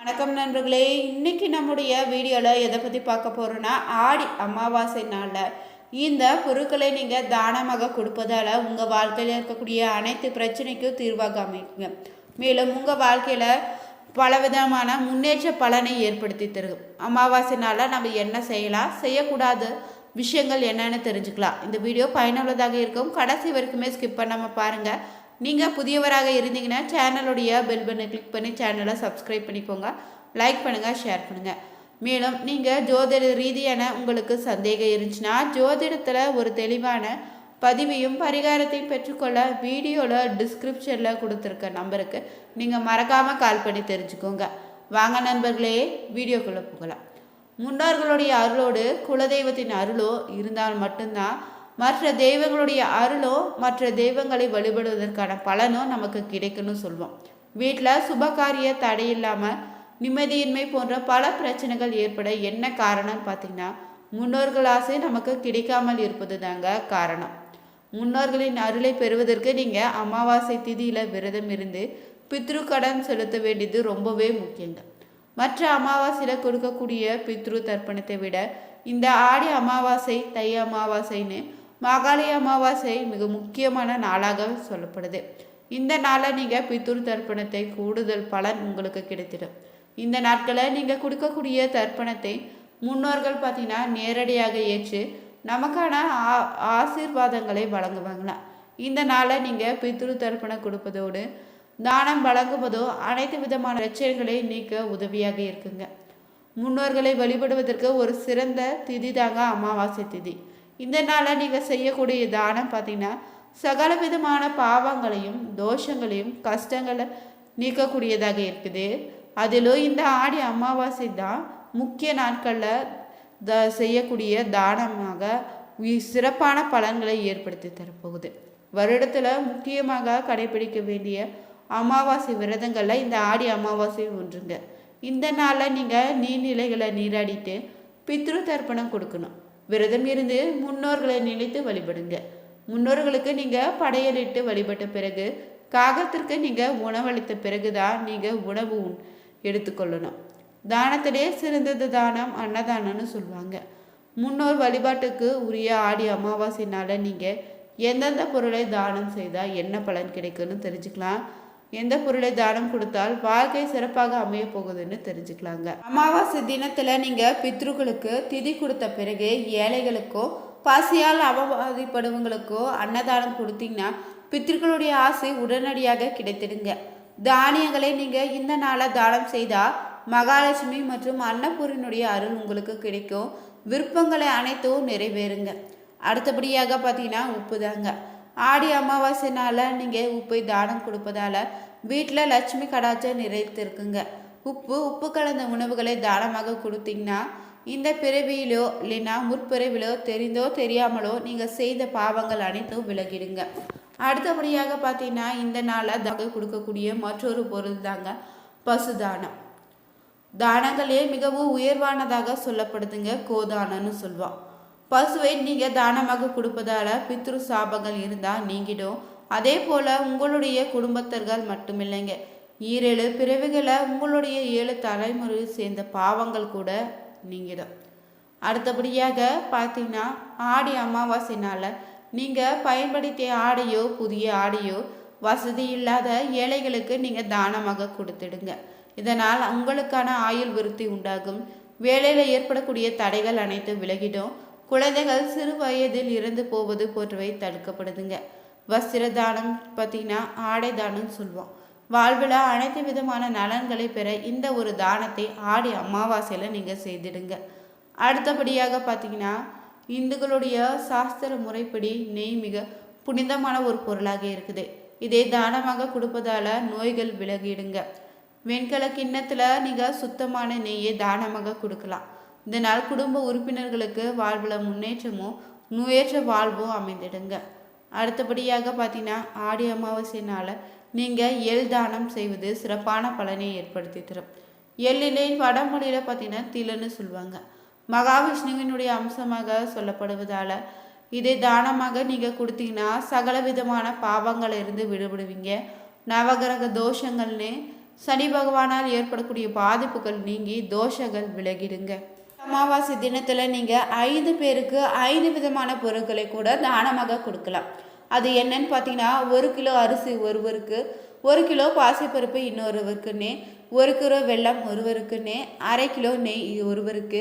வணக்கம் நண்பர்களே. இன்னைக்கு நம்முடைய வீடியோவில் எதை பற்றி பார்க்க போகிறோன்னா ஆடி அமாவாசை நாளில். இந்த பொருட்களை நீங்கள் தானமாக கொடுப்பதால் உங்கள் வாழ்க்கையில் இருக்கக்கூடிய அனைத்து பிரச்சனைக்கும் தீர்வாக அமைக்குங்க மேலும் உங்கள் வாழ்க்கையில் பலவிதமான முன்னேற்ற பலனை ஏற்படுத்தி தரும். அமாவாசை நாளில் நம்ம என்ன செய்யலாம்? செய்யக்கூடாது விஷயங்கள் என்னென்னு தெரிஞ்சுக்கலாம். இந்த வீடியோ பயனுள்ளதாக இருக்கும். கடைசி வரைக்குமே ஸ்கிப் பண்ணாமல் பாருங்கள் நீங்கள் புதியவராக இருந்தீங்கன்னா சேனலுடைய பெல் பட்டனை கிளிக் பண்ணி சேனலை சப்ஸ்கிரைப் பண்ணிக்கோங்க. லைக் பண்ணுங்கள் ஷேர் பண்ணுங்கள் மேலும் நீங்கள் ஜோதிட ரீதியான உங்களுக்கு சந்தேகம் இருந்துச்சுன்னா ஜோதிடத்தில் ஒரு தெளிவான பதிவையும் பரிகாரத்தையும் பெற்றுக்கொள்ள வீடியோவில் டிஸ்கிரிப்ஷனில் கொடுத்துருக்க நம்பருக்கு நீங்கள் மறக்காமல் கால் பண்ணி தெரிஞ்சுக்கோங்க. வாங்க நண்பர்களே வீடியோக்குள்ளே போகலாம். முன்னோர்களுடைய அருளோடு குலதெய்வத்தின் அருளோ இருந்தால் மட்டும்தான் மற்ற தெய்வங்களுடைய அருளோ மற்ற தெய்வங்களை வழிபடுவதற்கான பலனோ நமக்கு கிடைக்குன்னு சொல்வோம். வீட்டில் சுபகாரிய தடை இல்லாமல் நிம்மதியின்மை போன்ற பல பிரச்சனைகள் ஏற்பட என்ன காரணம்னு பார்த்தீங்கன்னா முன்னோர்கள் ஆசை நமக்கு கிடைக்காமல் இருப்பது தாங்க காரணம். முன்னோர்களின் அருளை பெறுவதற்கு நீங்கள் அமாவாசை திதியில் விரதம் இருந்து பித்ரு கடன் செலுத்த வேண்டியது ரொம்பவே முக்கியங்க. மற்ற அமாவாசையில் கொடுக்கக்கூடிய பித்ரு தர்ப்பணத்தை விட இந்த ஆடி அமாவாசை தை அமாவாசைன்னு மாகாளி அமாவாசை மிக முக்கியமான நாளாக சொல்லப்படுது. இந்த நாளில் நீங்கள் பித்ரு தர்ப்பணத்தை கூடுதல் பலன் உங்களுக்கு கிடைத்திடும். இந்த நாட்களை நீங்கள் கொடுக்கக்கூடிய தர்ப்பணத்தை முன்னோர்கள் பார்த்தீங்கன்னா நேரடியாக ஏற்று நமக்கான ஆ ஆசீர்வாதங்களை வழங்குவாங்களாம் இந்த நாளை நீங்கள் பித்ரு தர்ப்பணம் கொடுப்பதோடு தானம் வழங்குவதோ அனைத்து விதமான பிரச்சனைகளை நீக்க உதவியாக இருக்குங்க. முன்னோர்களை வழிபடுவதற்கு ஒரு சிறந்த திதி தாங்க அமாவாசை திதி. இந்த நாளில் நீங்கள் செய்யக்கூடிய தானம் பார்த்தீங்கன்னா சகல விதமான பாவங்களையும் தோஷங்களையும் கஷ்டங்களை நீக்கக்கூடியதாக இருக்குது. அதிலும் இந்த ஆடி அமாவாசை தான் முக்கிய நாட்களில் த செய்யக்கூடிய தானமாக சிறப்பான பலன்களை ஏற்படுத்தி தரப்போகுது. வருடத்தில் முக்கியமாக கடைபிடிக்க வேண்டிய அமாவாசை விரதங்களில் இந்த ஆடி அமாவாசை ஒன்றுங்க. இந்த நாளில் நீங்கள் நீர்நிலைகளை நீராடிட்டு பித்ரு தர்ப்பணம் கொடுக்கணும். விரதம் இருந்து முன்னோர்களை நினைத்து வழிபடுங்க. முன்னோர்களுக்கு நீங்கள் படையலிட்டு வழிபட்ட பிறகு காகத்திற்கு நீங்கள் உணவளித்த பிறகு தான் நீங்கள் உணவு உண்- எடுத்துக்கொள்ளணும். தானத்திலே சிறந்தது தானம் அன்னதானம்னு சொல்லுவாங்க. முன்னோர் வழிபாட்டுக்கு உரிய ஆடி அமாவாசைனால நீங்கள் எந்தெந்த பொருளை தானம் செய்தால் என்ன பலன் கிடைக்குன்னு தெரிஞ்சுக்கலாம். எந்த பொருளை தானம் கொடுத்தால் வாழ்க்கை சிறப்பாக அமைய போகுதுன்னு தெரிஞ்சுக்கலாங்க. அமாவாசை தினத்தில் நீங்கள் பித்ருக்களுக்கு திதி கொடுத்த பிறகு ஏழைகளுக்கோ பசியால் அவபாதிப்படுவங்களுக்கோ அன்னதானம் கொடுத்தீங்கன்னா பித்ருக்களுடைய ஆசை உடனடியாக கிடைத்திடுங்க. தானியங்களை நீங்கள் இந்த நாளை தானம் செய்தால் மகாலட்சுமி மற்றும் அன்னபூரினுடைய அருள் உங்களுக்கு கிடைக்கும். விருப்பங்களை அனைத்தும் நிறைவேறுங்க. அடுத்தபடியாக பார்த்தீங்கன்னா உப்பு தாங்க ஆடி அமாவாசை நாளில் நீங்கள் உப்பை தானம் கொடுப்பதால் வீட்டில் லட்சுமி கடாச்சம் நிறைத்திருக்குங்க. உப்பு உப்பு கலந்த உணவுகளை தானமாக கொடுத்தீங்கன்னா இந்த பிறவியிலோ இல்லைன்னா முற்பிறவிலோ தெரிந்தோ தெரியாமலோ நீங்கள் செய்த பாவங்கள் அனைத்தும் விலகிடுங்க. அடுத்தபடியாக பார்த்தீங்கன்னா இந்த நாளில் தகை கொடுக்கக்கூடிய மற்றொரு பொருள் தாங்க பசுதானம். தானங்களே மிகவும் உயர்வானதாக சொல்லப்படுதுங்க. கோதானம்னு சொல்லுவோம். பசுவை நீங்கள் தானமாக கொடுப்பதால் பித்ரு சாபங்கள் இருந்தால் நீங்கிடும். அதே போல் உங்களுடைய குடும்பத்தர்கள் மட்டுமில்லைங்க. ஈரேழு பிறவிகளை உங்களுடைய ஏழு தலைமுறையை சேர்ந்த பாவங்கள் கூட நீங்கிடும். அடுத்தபடியாக பார்த்தீங்கன்னா ஆடி அமாவாசை நீங்கள் பயன்படுத்திய ஆடையோ புதிய ஆடையோ வசதி இல்லாத ஏழைகளுக்கு நீங்கள் தானமாக கொடுத்துடுங்க. இதனால் உங்களுக்கான ஆயுள் விருத்தி உண்டாகும். வேலையில் ஏற்படக்கூடிய தடைகள் அனைத்தும் விலகிடும். குழந்தைகள் சிறு வயதில் இறந்து போவது போன்றவை தடுக்கப்படுதுங்க. வஸ்திர தானம் பார்த்தீங்கன்னா ஆடை தானம் சொல்லுவோம் வாழ்வில் அனைத்து விதமான நலன்களை பெற இந்த ஒரு தானத்தை ஆடி அமாவாசையில் நீங்கள் செய்திடுங்க. அடுத்தபடியாக பார்த்தீங்கன்னா இந்துக்களுடைய சாஸ்திர முறைப்படி நெய் மிக புனிதமான ஒரு பொருளாக இருக்குது. இதை தானமாக கொடுப்பதால் நோய்கள் விலகிடுங்க. வெண்கல கிண்ணத்தில் நீங்கள் சுத்தமான நெய்யை தானமாக கொடுக்கலாம். இதனால் குடும்ப உறுப்பினர்களுக்கு வாழ்வில் முன்னேற்றமும் நோயற்ற வாழ்வும் அமைந்திடுங்க. அடுத்தபடியாக பார்த்தீங்கன்னா ஆடி அமாவாசைனால் நீங்கள் எள் தானம் செய்வது சிறப்பான பலனை ஏற்படுத்தி தரும் எள்ளிலே வடமொழியில் பார்த்தீங்கன்னா திலன்னு சொல்லுவாங்க. மகாவிஷ்ணுவினுடைய அம்சமாக சொல்லப்படுவதால் இதை தானமாக நீங்கள் கொடுத்தீங்கன்னா சகல விதமான பாவங்களில் இருந்து விடுபடுவீங்க. நவகிரக தோஷங்கள்னு சனி பகவானால் ஏற்படக்கூடிய பாதிப்புகள் நீங்கி தோஷங்கள் விலகிடுங்க. அமாவாசை தினத்தில் நீங்கள் ஐந்து பேருக்கு ஐந்து விதமான பொருட்களை கூட தானமாக கொடுக்கலாம். அது என்னன்னு பார்த்தீங்கன்னா ஒரு கிலோ அரிசி ஒருவருக்கு ஒரு கிலோ பாசிப்பருப்பு இன்னொருவருக்குன்னு ஒரு கிலோ வெல்லம் ஒருவருக்குன்னு அரை கிலோ நெய் ஒருவருக்கு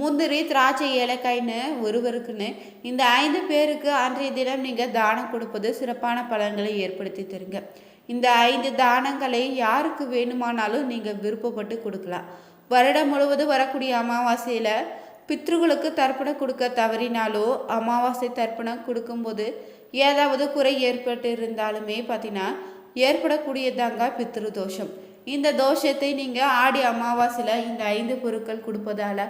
முந்திரி திராட்சை ஏலக்காய்னு ஒருவருக்குன்னு இந்த ஐந்து பேருக்கு அன்றைய தினம் நீங்கள் தானம் கொடுப்பது சிறப்பான பலன்களை ஏற்படுத்தி தருங்க. இந்த ஐந்து தானங்களை யாருக்கு வேணுமானாலும் நீங்கள் விருப்பப்பட்டு கொடுக்கலாம். வருடம் முழுவதும் வரக்கூடிய அமாவாசையில் பித்ருகளுக்கு தர்ப்பணம் கொடுக்க தவறினாலோ அமாவாசை தர்ப்பணம் கொடுக்கும்போது ஏதாவது குறை ஏற்பட்டு இருந்தாலுமே பார்த்தீங்கன்னா ஏற்படக்கூடியதாங்க பித்ரு தோஷம். இந்த தோஷத்தை நீங்கள் ஆடி அமாவாசையில் இந்த ஐந்து பொருட்கள் கொடுப்பதால்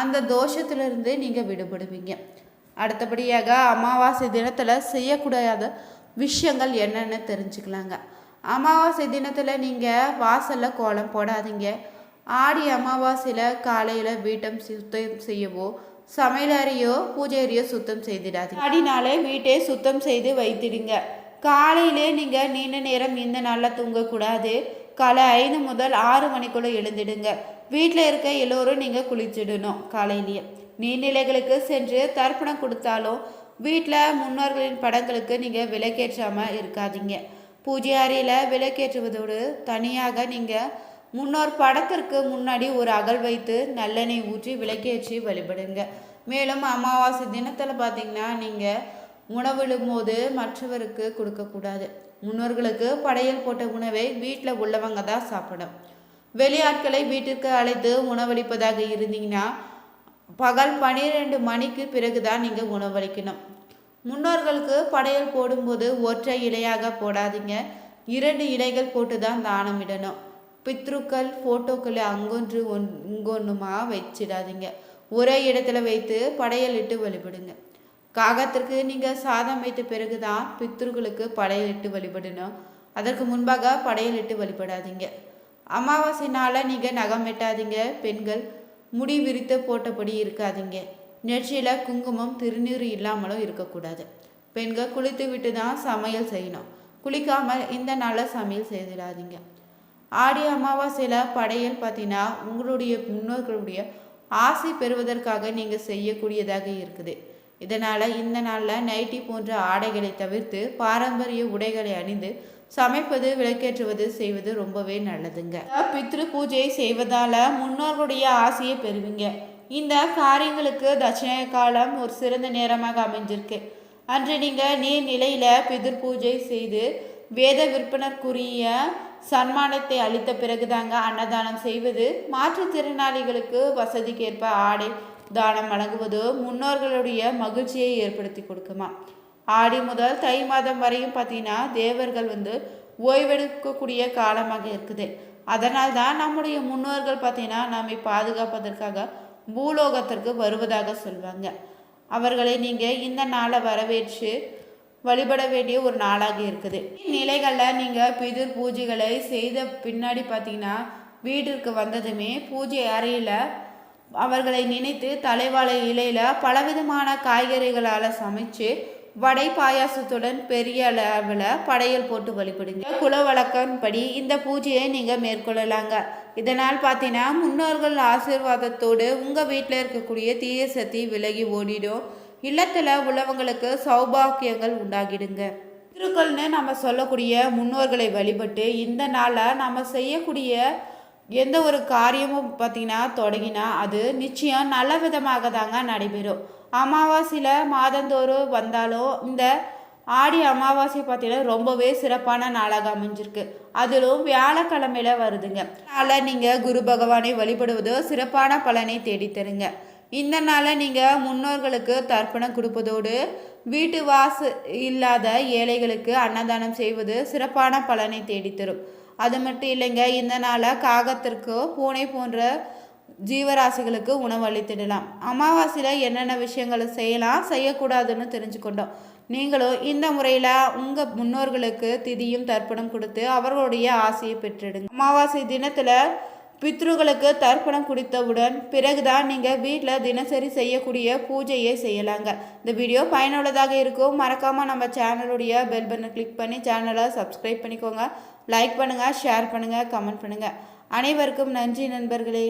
அந்த தோஷத்திலிருந்து நீங்கள் விடுபடுவீங்க. அடுத்தபடியாக அமாவாசை தினத்தில் செய்யக்கூடாத விஷயங்கள் என்னென்னு தெரிஞ்சுக்கலாங்க. அமாவாசை தினத்தில் நீங்கள் வாசலில் கோலம் போடாதீங்க. ஆடி அமாவாசையில் காலையில் வீட்டம் சுத்தம் செய்யவோ சமையலறையோ பூஜை அறையோ சுத்தம் செய்திடாது அடினாலே வீட்டை சுத்தம் செய்து வைத்திடுங்க. காலையிலே நீங்கள் நீண்ட நேரம் இந்த நாளில் தூங்கக்கூடாது. காலை ஐந்து முதல் ஆறு மணிக்குள்ளே எழுந்திடுங்க. வீட்டில் இருக்க எல்லோரும் நீங்கள் குளிச்சிடணும் காலையிலேயே. நீர்நிலைகளுக்கு சென்று தர்ப்பணம் கொடுத்தாலும் வீட்டில் முன்னோர்களின் படங்களுக்கு நீங்கள் விலக்கேற்றாமல் இருக்காதீங்க. பூஜை அறையில் விலக்கேற்றுவதோடு தனியாக நீங்கள் முன்னோர் படத்திற்கு முன்னாடி ஒரு அகல் வைத்து நல்லெண்ணெய் ஊற்றி விளக்கேற்றி வழிபடுங்க. மேலும் அமாவாசை தினத்தில் பார்த்தீங்கன்னா நீங்கள் உணவிடும் போது மற்றவருக்கு கொடுக்கக்கூடாது. முன்னோர்களுக்கு படையல் போட்ட உணவை வீட்டில் உள்ளவங்க தான் சாப்பிடும் வெளியாட்களை வீட்டிற்கு அழைத்து உணவளிப்பதாக இருந்தீங்கன்னா பகல் பனிரெண்டு மணிக்கு பிறகு தான் நீங்கள் உணவளிக்கணும். முன்னோர்களுக்கு படையல் போடும்போது ஒற்றை இலையாக போடாதீங்க. இரண்டு இலைகள் போட்டு தான் தானம் இடணும். பித்ருக்கள் ஃபோட்டோக்களை அங்கொன்று ஒன் இங்கொன்றுமா வச்சிடாதீங்க. ஒரே இடத்துல வைத்து படையலிட்டு வழிபடுங்க. காகத்திற்கு நீங்கள் சாதம் வைத்த பிறகு தான் பித்ருக்களுக்கு படையலிட்டு வழிபடணும். அதற்கு முன்பாக படையலிட்டு வழிபடாதீங்க. அமாவாசை நீங்கள் நகம் வெட்டாதீங்க. பெண்கள் முடி விரித்து போட்டபடி இருக்காதீங்க. நெற்றியில் குங்குமம் திருநீர் இல்லாமலும் இருக்கக்கூடாது. பெண்கள் குளித்து விட்டு தான் சமையல் செய்யணும். குளிக்காமல் இந்த நாளில் சமையல் செய்திடாதீங்க. ஆடி அமாவாசையில் படையல் பார்த்தீங்கன்னா உங்களுடைய முன்னோர்களுடைய ஆசை பெறுவதற்காக நீங்கள் செய்யக்கூடியதாக இருக்குது. இதனால் இந்த நாளில் நைட்டி போன்ற ஆடைகளை தவிர்த்து பாரம்பரிய உடைகளை அணிந்து சமைப்பது விளக்கேற்றுவது செய்வது ரொம்பவே நல்லதுங்க. பித்ரு பூஜை செய்வதால் முன்னோர்களுடைய ஆசையை பெறுவீங்க. இந்த காரியங்களுக்கு தட்சிண காலம் ஒரு சிறந்த நேரமாக அமைஞ்சிருக்கு. அன்று நீங்கள் நீர்நிலையில் பிதிர் பூஜை செய்து வேத விற்பனருக்குரிய சன்மானத்தை அளித்த பிறகுதாங்க அன்னதானம் செய்வது. மாற்றுத்திறனாளிகளுக்கு வசதிக்கேற்ப ஆடை தானம் வழங்குவது முன்னோர்களுடைய மகிழ்ச்சியை ஏற்படுத்தி கொடுக்குமா? ஆடி முதல் தை மாதம் வரையும் பார்த்தீங்கன்னா தேவர்கள் வந்து ஓய்வெடுக்கக்கூடிய காலமாக இருக்குது. அதனால் தான் நம்முடைய முன்னோர்கள் பார்த்தீங்கன்னா நம்மை பாதுகாப்பதற்காக பூலோகத்திற்கு வருவதாக சொல்வாங்க. அவர்களை நீங்கள் இந்த நாளை வரவேற்று வழிபட வேண்டிய ஒரு நாளாக இருக்குது. நிலைகளில் நீங்கள் பிதிர் பூஜைகளை செய்த பின்னாடி பார்த்தீங்கன்னா வீட்டிற்கு வந்ததுமே பூஜை அறையில் அவர்களை நினைத்து தலைவாழை இலையில் பலவிதமான காய்கறிகளால் சமைச்சு வடை பாயாசத்துடன் பெரிய அளவில் படையல் போட்டு வழிபடுங்க. குல வழக்கப்படி இந்த பூஜையை நீங்கள் மேற்கொள்ளலாங்க. இதனால் பார்த்தீங்கன்னா முன்னோர்கள் ஆசீர்வாதத்தோடு உங்கள் வீட்டில் இருக்கக்கூடிய தீய சக்தி விலகி ஓடிடும். இல்லத்தில் உள்ளவங்களுக்கு சௌபாக்கியங்கள் உண்டாகிடுங்க. திருக்கள்னு நம்ம சொல்லக்கூடிய முன்னோர்களை வழிபட்டு இந்த நாளில் நம்ம செய்யக்கூடிய எந்த ஒரு காரியமும் பார்த்திங்கன்னா தொடங்கினா அது நிச்சயம் நல்ல விதமாக தாங்க நடைபெறும். அமாவாசையில் மாதந்தோறும் வந்தாலும் இந்த ஆடி அமாவாசை பார்த்தீங்கன்னா ரொம்பவே சிறப்பான நாளாக அமைஞ்சிருக்கு. அதிலும் வியாழக்கிழமையில வருதுங்க. அதனால் நீங்கள் குரு பகவானை வழிபடுவது சிறப்பான பலனை தேடித்தருங்க. இந்த நாளில் நீங்கள் முன்னோர்களுக்கு தர்ப்பணம் கொடுப்பதோடு வீட்டு வாசு இல்லாத ஏழைகளுக்கு அன்னதானம் செய்வது சிறப்பான பலனை தேடித்தரும். அது மட்டும் இல்லைங்க இந்த நாளை காகத்திற்கோ பூனை போன்ற ஜீவராசிகளுக்கு உணவு அளித்திடலாம். அமாவாசையில் என்னென்ன விஷயங்களை செய்யலாம் செய்யக்கூடாதுன்னு தெரிஞ்சுக்கொண்டோம். நீங்களும் இந்த முறையில் உங்கள் முன்னோர்களுக்கு திதியும் தர்ப்பணம் கொடுத்து அவர்களுடைய ஆசையை பெற்றிடுங்க. அமாவாசை தினத்தில் பித்ருகளுக்கு தர்ப்பணம் குடித்தவுடன் பிறகுதான் நீங்கள் வீட்டில் தினசரி செய்யக்கூடிய பூஜையை செய்யலாங்க. இந்த வீடியோ பயனுள்ளதாக இருக்கும். மறக்காமல் நம்ம சேனலுடைய பெல் பட்டனை கிளிக் பண்ணி சேனலை சப்ஸ்கிரைப் பண்ணிக்கோங்க. லைக் பண்ணுங்கள் ஷேர் பண்ணுங்கள் கமெண்ட் பண்ணுங்கள் அனைவருக்கும் நன்றி நண்பர்களே.